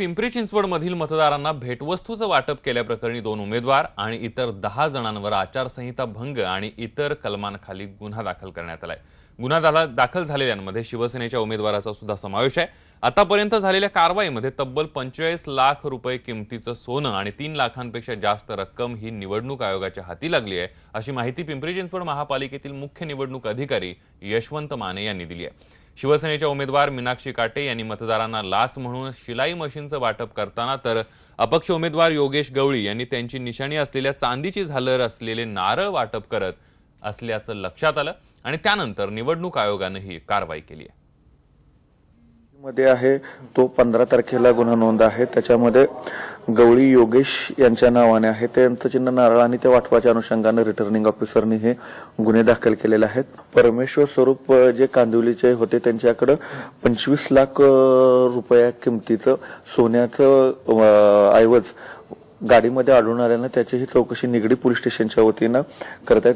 पिंपरी चिंचवडमधील मतदारांना भेटवस्तूचं वाटप केल्याप्रकरणी दोन उमेदवार आणि इतर दहा जणांवर आचारसंहिता भंग आणि इतर कलमांखाली गुन्हा दाखल करण्यात आलाय. गुन्हा दाखल झालेल्यांमध्ये शिवसेनेच्या उमेदवाराचा सुद्धा समावेश आहे. आतापर्यंत झालेल्या कारवाईमध्ये तब्बल पंचेचाळीस लाख रुपये किमतीचं सोनं आणि तीन लाखांपेक्षा जास्त रक्कम ही निवडणूक आयोगाच्या हाती लागली आहे अशी माहिती पिंपरी चिंचवड महापालिकेतील मुख्य निवडणूक अधिकारी यशवंत माने यांनी दिली आहे. शिवसेनेच्या उमेदवार मीनाक्षी काटे यांनी मतदारांना लाच म्हणून शिलाई मशीनचं वाटप करताना तर अपक्ष उमेदवार योगेश गवळी यांनी त्यांची निशाणी असलेल्या चांदीची झालर असलेले नारळ वाटप करत असल्याचं लक्षात आलं आणि त्यानंतर निवडणूक आयोगानं ही कारवाई केली आहे. मध्ये आहे. तो पंधरा तारखेला गुन्हा नोंद आहे. त्याच्यामध्ये गवळी योगेश यांच्या नावाने आहे. त्यांचं चिन्ह नारळ आणि त्या वाटपाच्या अनुषंगाने रिटर्निंग ऑफिसरनी हे गुन्हे दाखल केलेले आहेत. परमेश्वर स्वरूप जे कांदिवलीचे होते त्यांच्याकडं पंचवीस लाख रुपया किमतीचं सोन्याचं ऐवज गाडीमध्ये आढळून आल्यानं त्याची ही चौकशी निगडी पोलीस स्टेशनच्या वतीनं करतायत